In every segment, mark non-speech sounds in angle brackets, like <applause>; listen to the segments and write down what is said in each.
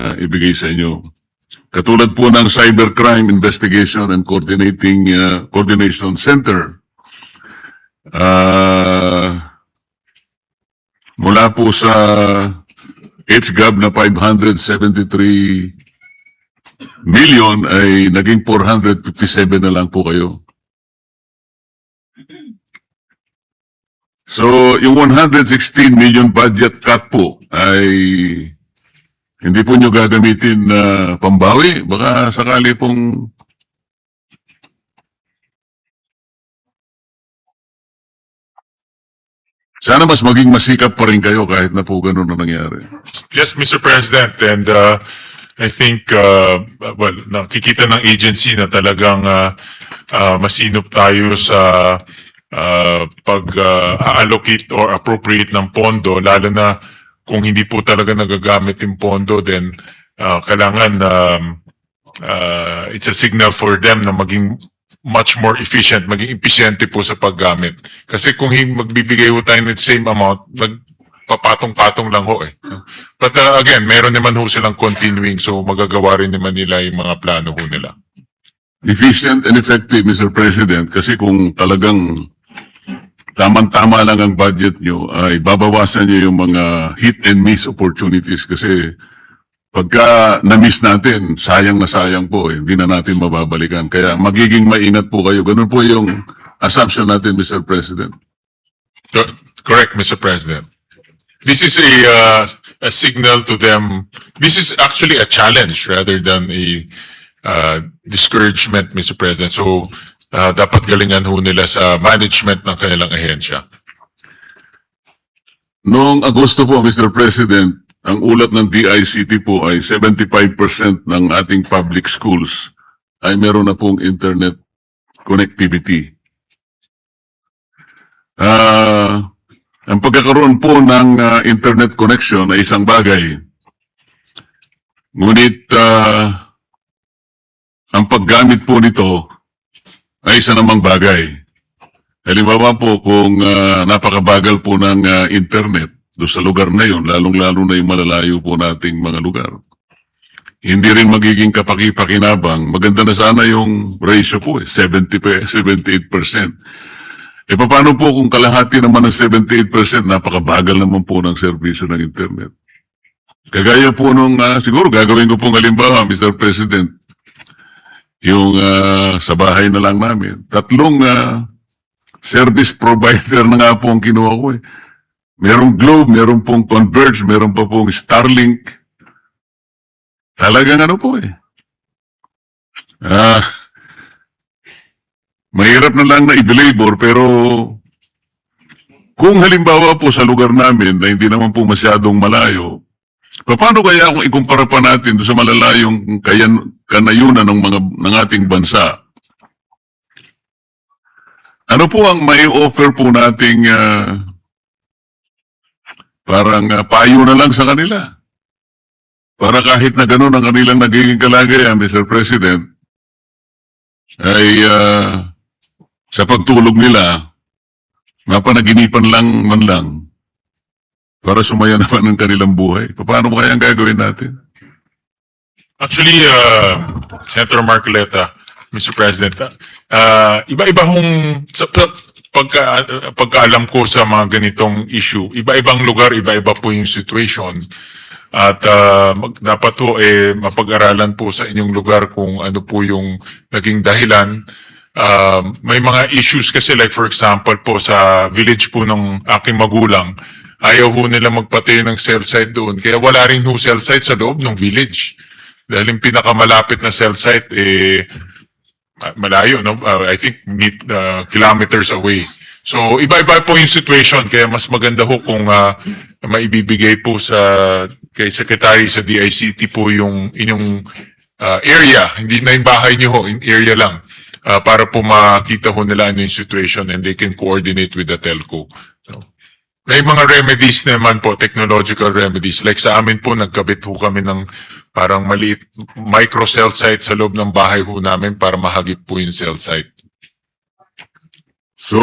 uh, ibigay sa inyo. Katulad po ng Cybercrime Investigation and Coordinating uh, Coordination Center. Ah, mula po sa HGAB na 573 million ay naging 457 na lang po kayo. So, yung 116 million budget cut po ay hindi po nyo gagamitin na pambawi. Baka sakali pong sana mas maging masikap pa rin kayo kahit na po ganun ang nangyari. Yes, Mr. President, and uh, I think, uh, well, nakikita ng agency na talagang uh, uh, masinop tayo sa uh, pag-allocate or appropriate ng pondo, lalo na kung hindi po talaga nagagamit yung pondo, then uh, kailangan um, uh, it's a signal for them na maging much more efficient, maging efficiente po sa paggamit. Kasi kung magbibigay ho tayo ng same amount, nagpapatong-patong lang ho eh. But uh, again, meron naman ho silang continuing so magagawa rin naman nila yung mga plano ho nila. efficient and effective, Mr. President, kasi kung talagang tamang-tama lang ang budget nyo, ay babawasan nyo yung mga hit and miss opportunities kasi pagka na-miss natin, sayang na sayang po, eh, hindi na natin mababalikan. Kaya magiging maingat po kayo. Ganun po yung assumption natin, Mr. President. Co- Correct, Mr. President. This is a uh, a signal to them. This is actually a challenge rather than a uh, discouragement, Mr. President. So uh, dapat galingan ho nila sa management ng kanilang ahensya. Noong Agosto po, Mr. President, ang ulat ng DICT po ay 75% ng ating public schools ay meron na pong internet connectivity. Ah, ang pagkakaroon po ng ah, internet connection ay isang bagay. Ngunit ah, ang paggamit po nito ay isa namang bagay. Halimbawa po kung ah, napakabagal po ng ah, internet do sa lugar na yon, lalong-lalo na yung malalayo po nating mga lugar. Hindi rin magiging kapaki-pakinabang. Maganda na sana yung ratio po eh, 70 pe- <laughs> 78%. E paano po kung kalahati naman ng 78%, napakabagal naman po ng serbisyo ng internet. Kagaya po nung, ah, siguro gagawin ko pong halimbawa, Mr. President, yung ah, sa bahay na lang namin, tatlong ah, service provider na nga po ang kinuha ko eh. Merong Globe, meron pong Converge, meron pa pong Starlink. Talagang ano po eh. Ah, mahirap na lang na i-belabor pero kung halimbawa po sa lugar namin na hindi naman po masyadong malayo, paano kaya kung ikumpara pa natin sa malalayong kayan, kanayunan ng mga ng ating bansa? Ano po ang may offer po nating ah, parang ah, payo na lang sa kanila? Para kahit na gano'n ang kanilang nagiging kalagayan, Mr. President, ay ah, sa pagtulog nila, mapanaginipan lang man lang para sumaya <laughs> naman ang kanilang buhay. Paano kaya ang gagawin natin? Actually, uh, Senator Marcoleta, Mr. President, uh, iba-iba hong, sa, sa, pagka, pagkaalam ko sa mga ganitong issue, iba-ibang lugar, iba-iba po yung situation. At uh, mag, dapat po eh, mapag-aralan po sa inyong lugar kung ano po yung naging dahilan. Uh, may mga issues kasi like for example po sa village po ng aking magulang, ayaw ho nila magpatayo ng cell site doon. Kaya wala rin ho cell site sa loob ng village. Dahil yung pinakamalapit na cell site, eh, ma- malayo, no? Uh, I think meet, uh, kilometers away. So, iba-iba po yung situation, kaya mas maganda ho kung uh, maibibigay po sa kay Secretary sa DICT po yung inyong uh, area, hindi na yung bahay niyo ho, in area lang, uh, para po makita ho nila ano yung situation and they can coordinate with the telco. So, may mga remedies naman po, technological remedies. Like sa amin po, nagkabit ho kami ng parang maliit micro cell site sa loob ng bahay ho namin para mahagip po yung cell site. So,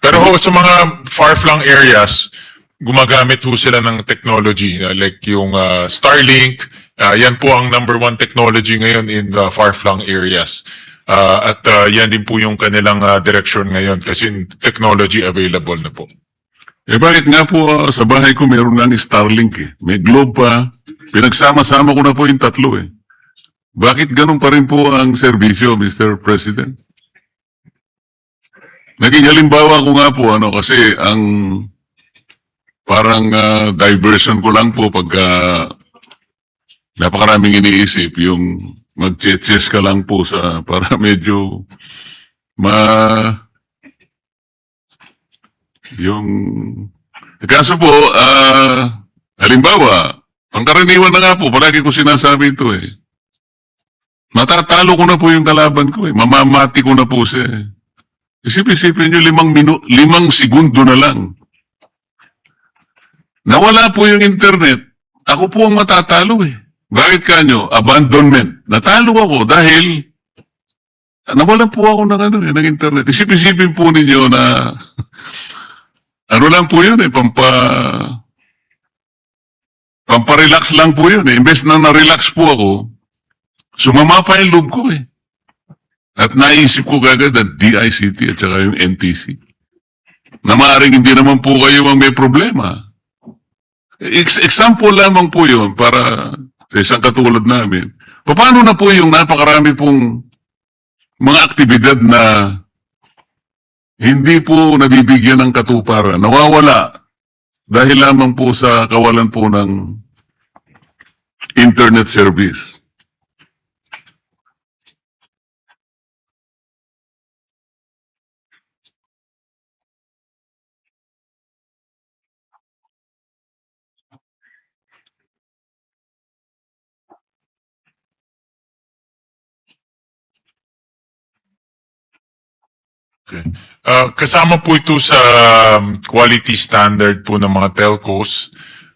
Pero ho, sa mga far-flung areas, gumagamit ho sila ng technology uh, like yung uh, Starlink. Uh, yan po ang number one technology ngayon in the far-flung areas. Uh, at uh, yan din po yung kanilang uh, direction ngayon kasi technology available na po. Eh bakit nga po ah, sa bahay ko meron nga Starlink eh. May globe pa. Pinagsama-sama ko na po yung tatlo eh. Bakit ganun pa rin po ang serbisyo, Mr. President? Naging halimbawa ko nga po ano kasi ang parang ah, diversion ko lang po pagka napakaraming iniisip yung mag-chess ka lang po sa <laughs> para medyo ma yung kaso po ah halimbawa pangkaraniwan na nga po palagi ko sinasabi ito eh matatalo ko na po yung kalaban ko eh mamamati ko na po siya eh Isip-isipin nyo, limang, minu- limang segundo na lang. Nawala po yung internet. Ako po ang matatalo eh. Bakit kanyo? Abandonment. Natalo ako dahil nawala po ako ng, ano, eh, ng internet. Isip-isipin po ninyo na ano lang po yun eh, pampa pamparelax lang po yun eh. Imbes na na-relax po ako, sumama pa yung loob ko eh. At naisip ko kagad ang DICT at saka yung NTC. Na maaaring hindi naman po kayo ang may problema. Ex- example lamang po yun para sa isang katulad namin. Paano na po yung napakarami pong mga aktibidad na hindi po nabibigyan ng katuparan, nawawala dahil lamang po sa kawalan po ng internet service. Uh, kasama po ito sa um, quality standard po ng mga telcos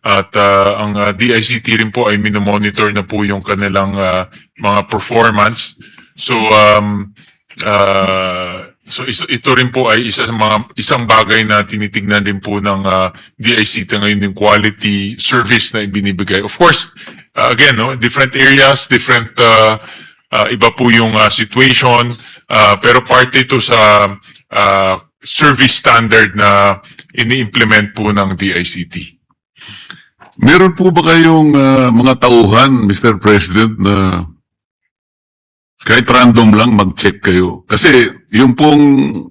at uh, ang uh, DICT rin po ay minomonitor na po yung kanilang uh, mga performance. So um, uh, so ito rin po ay isa sa mga isang bagay na tinitingnan din po ng uh, DICT ngayon yung quality service na ibinibigay. Of course, uh, again, no, different areas, different uh, uh, iba po yung uh, situation, uh, pero parte ito sa uh, service standard na ini-implement po ng DICT. Meron po ba kayong ah, mga tauhan, Mr. President, na kahit random lang mag-check kayo? Kasi yung pong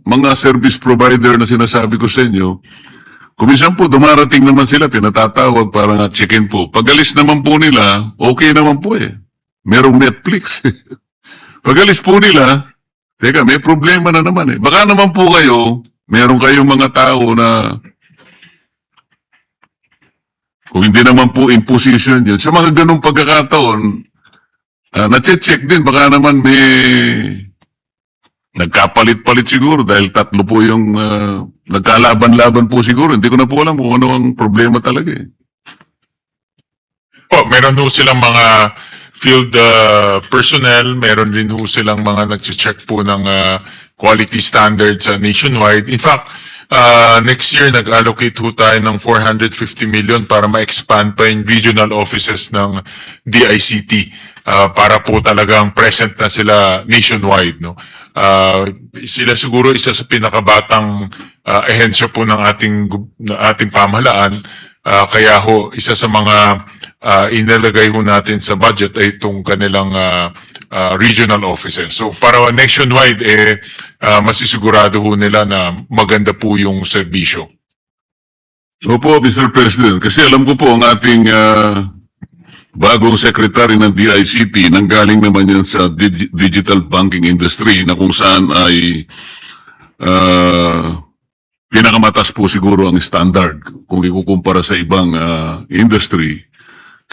mga service provider na sinasabi ko sa inyo, kumisan po dumarating naman sila, pinatatawag para nga check-in po. Pag-alis naman po nila, okay naman po eh. Merong Netflix. <laughs> Pag-alis po nila, teka, may problema na naman eh. Baka naman po kayo, meron kayong mga tao na kung hindi naman po imposition yun, sa mga ganong pagkakataon, uh, na-check din, baka naman may nagkapalit-palit siguro dahil tatlo po yung ah, nagkalaban-laban po siguro. Hindi ko na po alam kung ano ang problema talaga eh. Po, meron ho silang mga field uh, personnel, meron rin ho silang mga nag-check po ng uh, quality standards uh, nationwide. In fact, uh, next year nag-allocate ho tayo ng 450 million para ma-expand pa yung regional offices ng DICT uh, para po talagang present na sila nationwide. No? Uh, sila siguro isa sa pinakabatang uh, ehensya po ng ating, ng ating pamahalaan Ah, kaya ho, isa sa mga ah, inilagay ho natin sa budget ay itong kanilang ah, ah, regional offices. So para nationwide, eh, ah, masisigurado ho nila na maganda po yung serbisyo. Opo, Mr. President, kasi alam ko po ang ating ah, bagong secretary ng DICT, nanggaling naman yan sa dig- digital banking industry na kung saan ay ah, pinakamatas po siguro ang standard kung ikukumpara sa ibang ah, industry.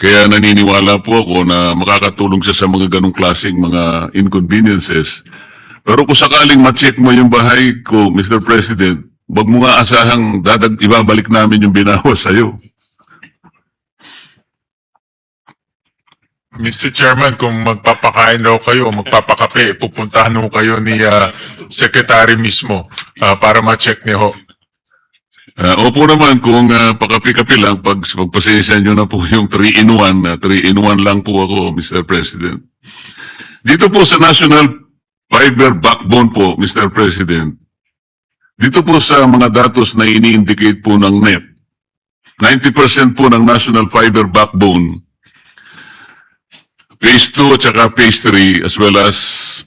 Kaya naniniwala po ako na makakatulong siya sa mga ganong klaseng mga inconveniences. Pero kung sakaling ma-check mo yung bahay ko, Mr. President, wag mo nga asahang dadag ibabalik namin yung binawas <laughs> sa'yo. Mr. Chairman, kung magpapakain daw kayo magpapakape, pupuntahan ho kayo ni ah, Secretary mismo ah, para ma-check niyo Ah, opo naman kung uh, pakapi-kapi lang, pag magpasensya nyo na po <laughs> yung 3-in-1, na 3-in-1 lang po ako, Mr. President. Dito po sa National Fiber Backbone po, Mr. President, dito po sa mga datos na ini-indicate po ng NEP, 90% po ng National Fiber Backbone, Phase 2 at saka Phase 3, as well as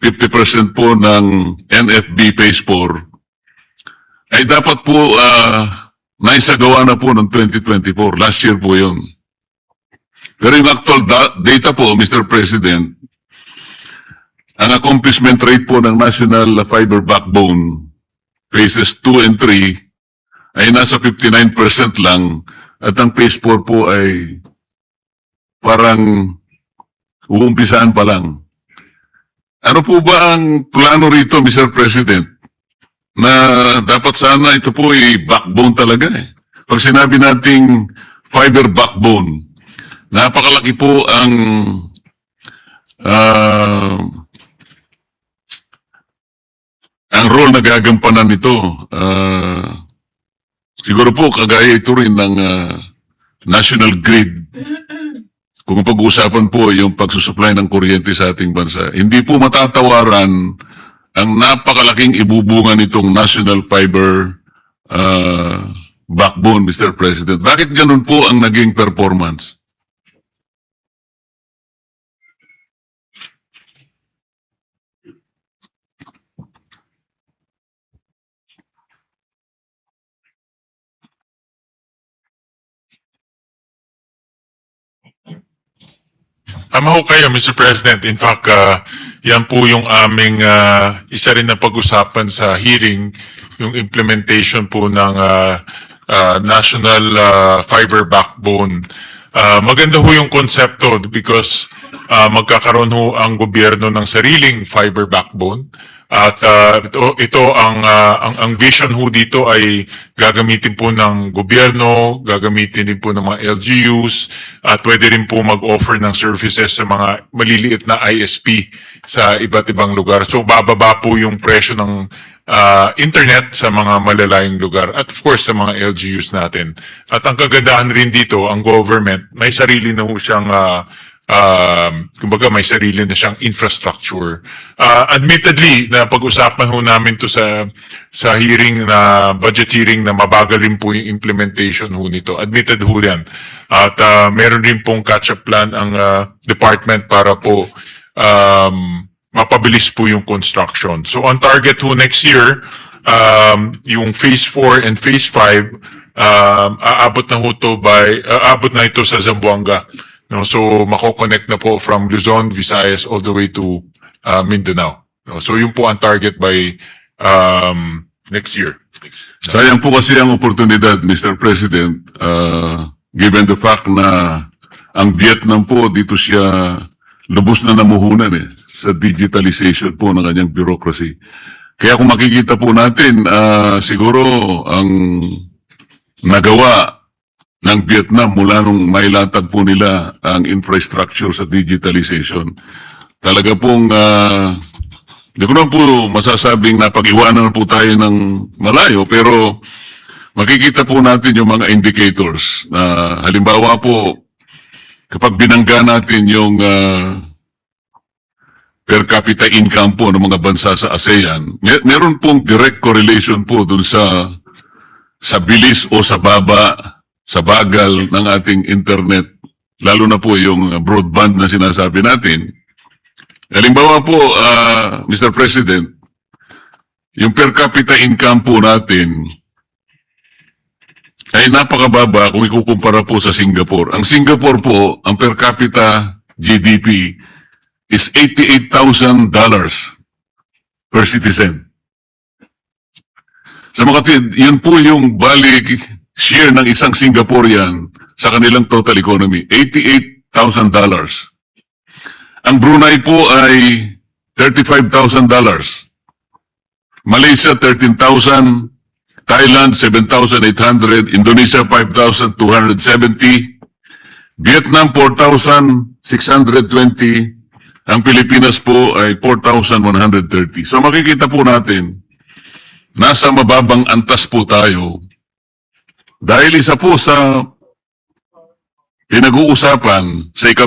50% po ng NFB Phase 4, ay dapat po ah, naisagawa na po ng 2024. Last year po yun. Pero yung actual da- data po, Mr. President, ang accomplishment rate po ng National Fiber Backbone phases 2 and 3 ay nasa 59% lang at ang phase 4 po ay parang uumpisaan pa lang. Ano po ba ang plano rito, Mr. President? Na dapat sana ito po ay backbone talaga eh. Pag sinabi nating fiber backbone, napakalaki po ang ah, ang role na gagampanan nito. Ah, siguro po kagaya ito rin ng ah, national grid. Kung pag-uusapan po yung pagsusupply ng kuryente sa ating bansa, hindi po matatawaran ang napakalaking ibubunga nitong National Fiber uh, backbone, Mr. President. Bakit ganun po ang naging performance? Tama ho kayo, Mr. President. In fact, ah, yan po yung aming ah, isa rin na pag-usapan sa hearing, yung implementation po ng ah, ah, National ah, Fiber Backbone. Ah, maganda ho yung konsepto because ah, magkakaroon ho ang gobyerno ng sariling fiber backbone. At ah, ito, ito ang, ah, ang ang vision ho dito ay gagamitin po ng gobyerno, gagamitin din po ng mga LGUs at pwede rin po mag-offer ng services sa mga maliliit na ISP sa iba't ibang lugar. So bababa po yung presyo ng ah, internet sa mga malalayong lugar at of course sa mga LGUs natin. At ang kagandahan rin dito, ang government may sarili na ho siyang ah, um, kumbaga may sarili na siyang infrastructure. Uh, admittedly, na pag-usapan ho namin to sa sa hearing na budget hearing na mabagal rin po yung implementation ho nito. Admitted ho yan. At uh, meron rin pong catch-up plan ang uh, department para po um, mapabilis po yung construction. So on target ho next year, um, yung phase 4 and phase 5, um, aabot na ho to by, aabot na ito sa Zamboanga. No, so mako-connect na po from Luzon, Visayas all the way to uh, Mindanao. No, so yun po ang target by um, next year. Sayang po kasi ang oportunidad, Mr. President, uh, given the fact na ang Vietnam po, dito siya lubos na namuhunan eh, sa digitalization po ng kanyang bureaucracy. Kaya kung makikita po natin, ah, siguro ang nagawa ng Vietnam mula nung mailatag po nila ang infrastructure sa digitalization. Talaga pong ah, hindi ko naman po masasabing napag-iwanan po tayo ng malayo, pero makikita po natin yung mga indicators na halimbawa po, kapag binangga natin yung ah, per capita income po ng mga bansa sa ASEAN, mer- meron pong direct correlation po dun sa sa bilis o sa baba, sa bagal ng ating internet, lalo na po yung broadband na sinasabi natin. Halimbawa po, ah, Mr. President, yung per capita income po natin ay napakababa kung ikukumpara po sa Singapore. Ang Singapore po, ang per capita GDP is $88,000 per citizen. Sa mga kapatid, yun po yung balik share ng isang Singaporean sa kanilang total economy. $88,000. Ang Brunei po ay $35,000. Malaysia, 13,000. Thailand, 7,800. Indonesia, 5,270. Vietnam, 4,620. Ang Pilipinas po ay 4,130. So makikita po natin, nasa mababang antas po tayo Dahil isa po sa pinag-uusapan sa ikab